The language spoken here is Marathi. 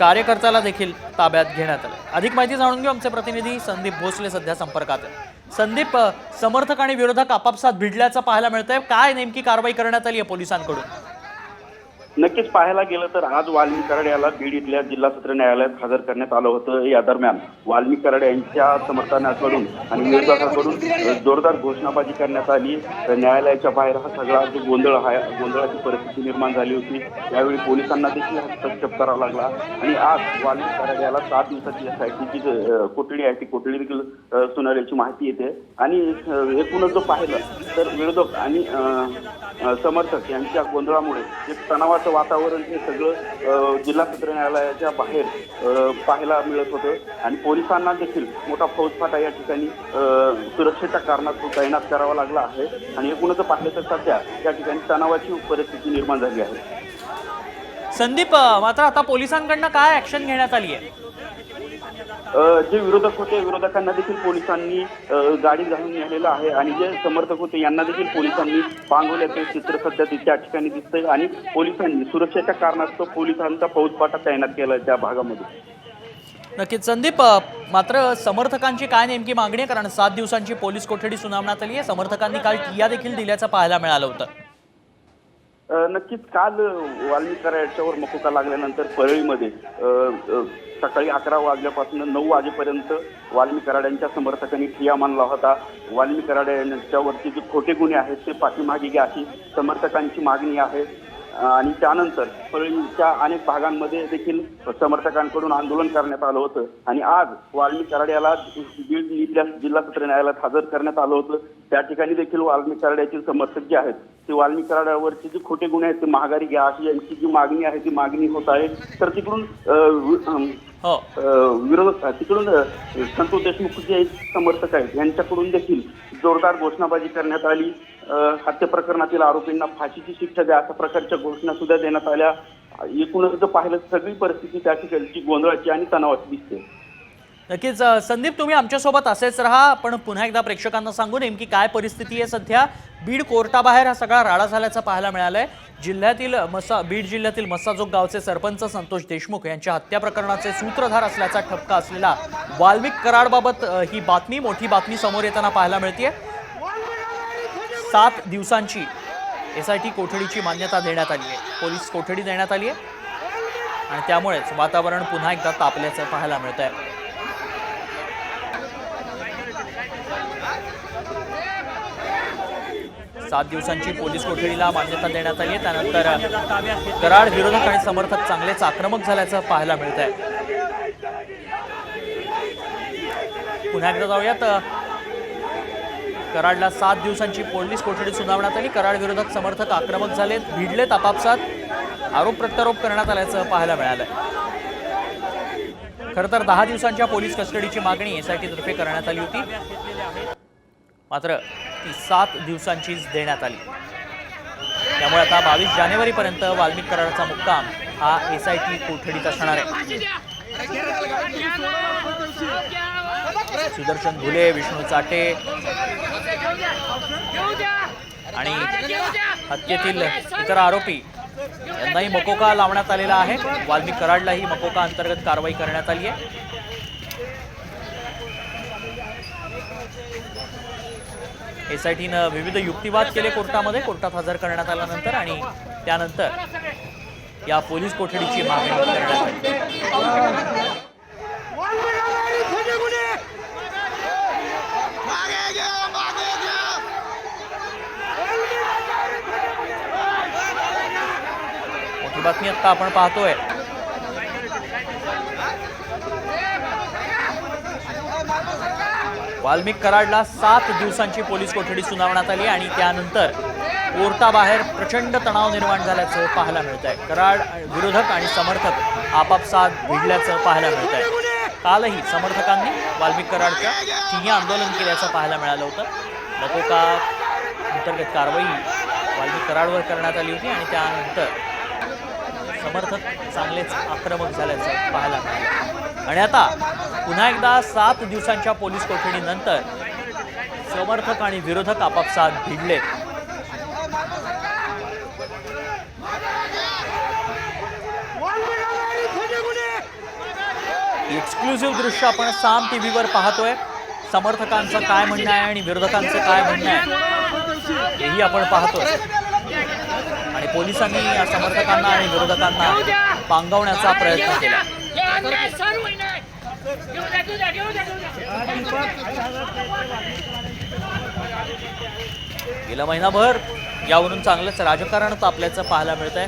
कार्यकर्त्याला देखील ताब्यात घेण्यात आलं. अधिक माहिती जाणून घेऊ आमचे प्रतिनिधी संदीप भोसले सध्या संपर्कात आहे संदीप समर्थक आणि विरोधक आपापसात भिडल्याचं पाहायला मिळतंय. काय नेमकी कारवाई करण्यात आली आहे पोलिसांकडून? नक्कीच पाहायला गेलं तर आज वाल्मी कराड याला बीड इथल्या जिल्हा सत्र न्यायालयात हजर करण्यात आलं होतं. या दरम्यान वाल्मी कराड यांच्या समर्थनाकडून आणि विरोधकाकडून जोरदार घोषणाबाजी करण्यात आली. न्यायालयाच्या बाहेर हा सगळा जो गोंधळ आहे गोंधळाची परिस्थिती निर्माण झाली होती. यावेळी पोलिसांना देखील हस्तक्षेप करावा लागला. आणि आज वाल्मी कराड याला सात दिवसाची एस आय टीची कोठडी आहे ती कोठडी देखील सुनावल्याची माहिती येते. आणि एकूणच जो पाहिलं तर विरोधक आणि समर्थक यांच्या गोंधळामुळे एक तणावाचं वातावरण हे सगळं जिल्हा सत्र न्यायालयाच्या बाहेर पाहायला मिळत होतं. आणि पोलिसांना देखील मोठा फौजफाटा या ठिकाणी सुरक्षेच्या कारणास्तव तैनात करावा लागला आहे. आणि एकूणच पाहिलं तर सध्या या ठिकाणी तणावाची परिस्थिती निर्माण झाली आहे. संदीप मात्र आता पोलिसांकडनं काय ऍक्शन घेण्यात आली आहे जे विरोधक होते विरोधकांना देखील पोलिसांनी गाडी घालून नेलेलं आहे आणि जे समर्थक होते यांना देखील पोलिसांनी पांगवल्याचं चित्र सध्या त्या ठिकाणी दिसतंय आणि पोलिसांनी सुरक्षेच्या कारणास्तव पोलिसांचा फौजफाटा तैनात केला त्या भागामध्ये. नक्कीच. संदीप मात्र समर्थकांची काय नेमकी मागणी आहे? कारण सात दिवसांची पोलीस कोठडी सुनावण्यात आली आहे. समर्थकांनी काल टिया देखील दिल्याचं पाहायला मिळालं होतं. नक्कीच काल वाल्मी कराडच्यावर मकोका लागल्यानंतर परळीमध्ये सकाळी अकरा वाजल्यापासून नऊ वाजेपर्यंत वाल्मी कराड्यांच्या समर्थकांनी ठिया मानला होता. वाल्मी कराड्यांच्यावरती जे खोटे गुन्हे आहेत ते पाठीमागे घ्या अशी समर्थकांची मागणी आहे. आणि त्यानंतर परळीच्या अनेक भागांमध्ये देखील समर्थकांकडून आंदोलन करण्यात आलं होतं. आणि आज वाल्मी कराड याला बीड इथल्या जिल्हा सत्र न्यायालयात हजर करण्यात आलं होतं. त्या ठिकाणी देखील वाल्मी कराड्याचे समर्थक जे आहेत ते वाल्मी कराडावरचे जे खोटे गुन्हे आहेत ते महागारी घ्या अशी यांची जी मागणी आहे ती मागणी होत आहे. तर तिकडून विरोधक तिकडून संतोष देशमुख जे समर्थक आहेत यांच्याकडून देखील जोरदार घोषणाबाजी करण्यात आली. हत्या प्रकरणातील आरोपींना फाशीची शिक्षा द्या अशा प्रकारच्या घोषणा सुद्धा देण्यात आल्या. एकूणच जर पाहिलं सगळी परिस्थिती त्या ठिकाणची गोंधळाची आणि तणावाची दिसते. नक्कीच संदीप तुम्ही आमच्यासोबत असेच राहा. पण पुन्हा एकदा प्रेक्षकांना सांगू नेमकी काय परिस्थिती आहे सध्या. बीड कोर्टाबाहेर हा सगळा राडा झाल्याचं पाहायला मिळालंय. जिल्ह्यातील मसा बीड जिल्ह्यातील मसाजोग गावचे सरपंच संतोष देशमुख यांच्या हत्या प्रकरणाचे सूत्रधार असल्याचा ठपका असलेला वाल्मिक कराडबाबत ही बातमी मोठी बातमी समोर येताना पाहायला मिळते सात दिवसांची एस आय टी कोठडीची मान्यता देण्यात आली आहे पोलीस कोठडी देण्यात आली आहे आणि त्यामुळेच वातावरण पुन्हा एकदा तापल्याचं पाहायला मिळत आहे सात दिवसांची पोलीस कोठडीला मान्यता देण्यात आली. त्यानंतर कराड विरोधक आणि समर्थक चांगलेच आक्रमक झाल्याचं पाहायला मिळत आहे पुन्हा एकदा जाऊयात. कराडला सात दिवसांची पोलीस कोठडी सुनावण्यात आली. कराड विरोधक समर्थक आक्रमक झालेत भिडलेत आपापसात. आरोप प्रत्यारोप करण्यात आल्याचं पाहायला मिळालंय. खरं तर दहा दिवसांच्या पोलीस कस्टडीची मागणी एस आय तर्फे करण्यात आली होती. मात्र ती सात दिवसांचीच देण्यात आली. त्यामुळे आता बावीस जानेवारीपर्यंत वाल्मिक कराडचा मुक्काम हा एस आय टी कोठडीत असणार आहे. सुदर्शन घुले विष्णू चाटे आणि हत्येतील इतर आरोपी यांनाही मकोका लावण्यात आलेला आहे. वाल्मिक कराडलाही मकोका अंतर्गत कारवाई करण्यात आली आहे. एस आय विविध युक्तिवाद केले कोर्टामध्ये. कोर्टात हजर करण्यात आल्यानंतर आणि त्यानंतर या पोलीस कोठडीची मागणी करण्यात आली. बातमी आता आपण पाहतोय. वाल्मिक कराडला सात दिवसांची पोलीस कोठडी सुनावण्यात आली आणि त्यानंतर कोर्टाबाहेर प्रचंड तणाव निर्माण झाल्याचं पाहायला मिळत आहे कराड विरोधक आणि समर्थक आपापसात भिडल्याचं पाहायला मिळत आहे कालही समर्थकांनी वाल्मिक कराडच्या ठिय्या आंदोलन केल्याचं पाहायला मिळालं होतं. मकोका अंतर्गत कारवाई वाल्मिक कराडवर करण्यात आली होती आणि त्यानंतर समर्थक चांगलेच आक्रमक झाल्याचं पाहायला मिळालं. आणि आता पुन्हा एकदा सात दिवसांच्या पोलीस कोठडीनंतर समर्थक आणि विरोधक आपापसात भिडले. एक्सक्लुझिव्ह दृश्य आपण साम टी व्हीवर पाहतोय. समर्थकांचं काय म्हणणं आहे आणि विरोधकांचं काय म्हणणं आहे हेही आपण पाहतोय आणि पोलिसांनी या समर्थकांना आणि विरोधकांना पांगवण्याचा प्रयत्न केला. गेला महिनाभर यावरून चांगलंच राजकारण तापल्याचं पाहायला मिळत आहे